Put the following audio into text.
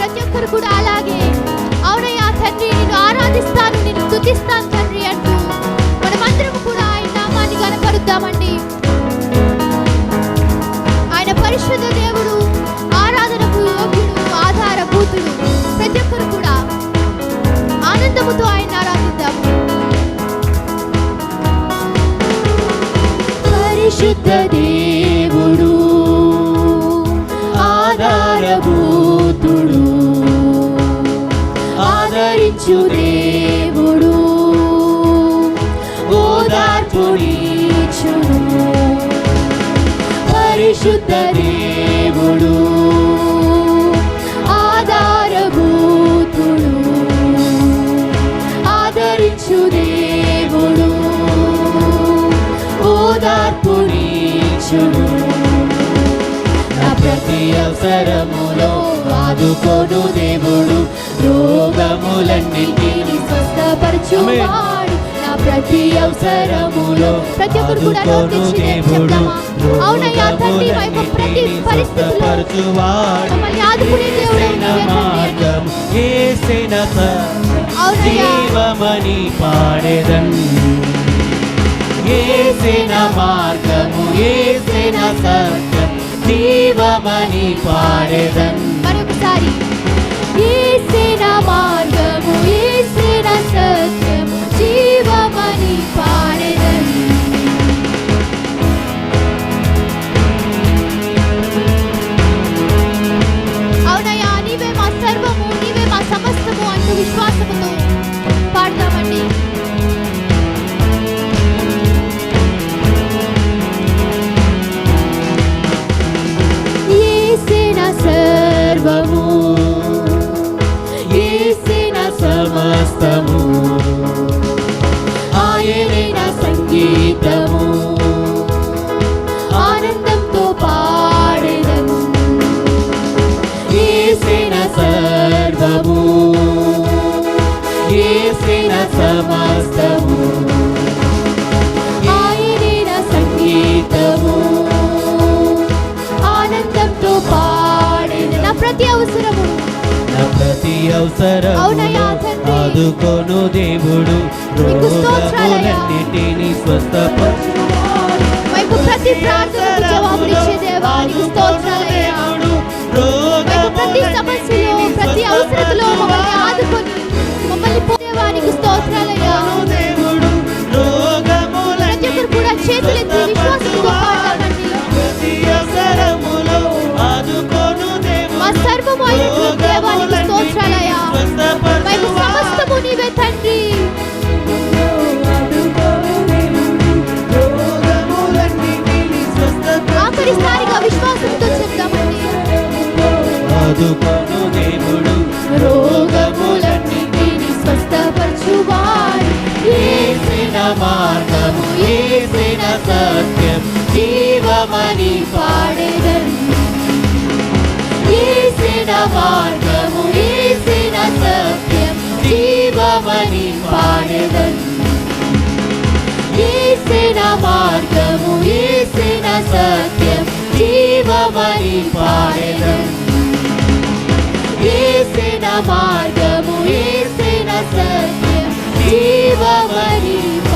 ప్రతి ఒక్కరు కూడా అలాగే. అవునయ్యా తండ్రి నిన్ను ఆరాధిస్తాను నిన్ను స్థుతిస్తాను తండ్రి అంటూ మనమందరం కూడా ఆయన నామాన్ని కనపరుద్దామండి. ఆయన పరిశుద్ధ దేవుడు ఆరాధనకు యోగ్యుడు ఆధారభూతుడు ప్రతి ఒక్కరు కూడా ఆనందముతో ఆయన ఆరాధిద్దాము పరిశుద్ధ దేవుడు ఆధారభూతుడు. నడిపించు దేవుడు. ఓదార్పునిచును పరిశుద్ధ దేవుడు. ఆధారభూతుడు. ఆదరించు దేవుడు. ఓదార్పునిచును ప్రతి అవసరములో ఆదుకోను దేవుడు. రోగములన్నింటినీ స్వస్థపరచువాడు నా ప్రతి అవసరములో ప్రతి ఒక్కరు కూడా నోటించి అవునయ్యా తండ్రి ప్రతి పరిస్థితిలో మమ్మల్ని ఆదుకునే జీవమని పాడేదన్ ఏసైన మార్గము ఏసైన సత్యం జీవమని పాడేదన్ ఏసిన సమస్తము. ఆయనే సంగీతము. ఆనందంతో పాడెదను నా ప్రతి అవసరము. నా ప్రతి అవసరం. ఆదుకోను దేవుడు. రోగములన్నిటినీ స్వస్థపరచు ప్రతి ప్రార్థనకు ఆఖరిసారిగా విశ్వాసంతో చెప్దామండి. ఆదుకోను దేవుడు రోగములన్నిటిని స్వస్థపరచువాడు. ఏసిన మార్గము ఏసిన సత్యం జీవమని పాడేదను. ఏసిన మార్గము ఏసిన సత్యం జీవమని పాడేదను. ఏసిన మార్గము amargamo e sem nascer, viva Maria.